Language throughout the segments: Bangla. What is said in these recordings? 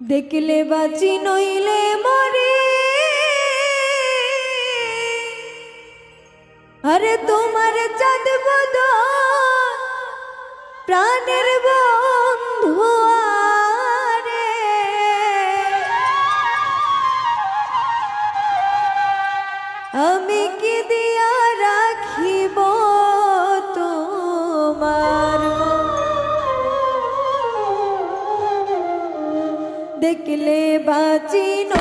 দেখলে বাঁচি নইলে মরে। আরে তোমার চাঁদ বদ প্রাণের বদ দেখলে বাঁচি ন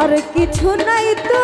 আর কিছু নাই তো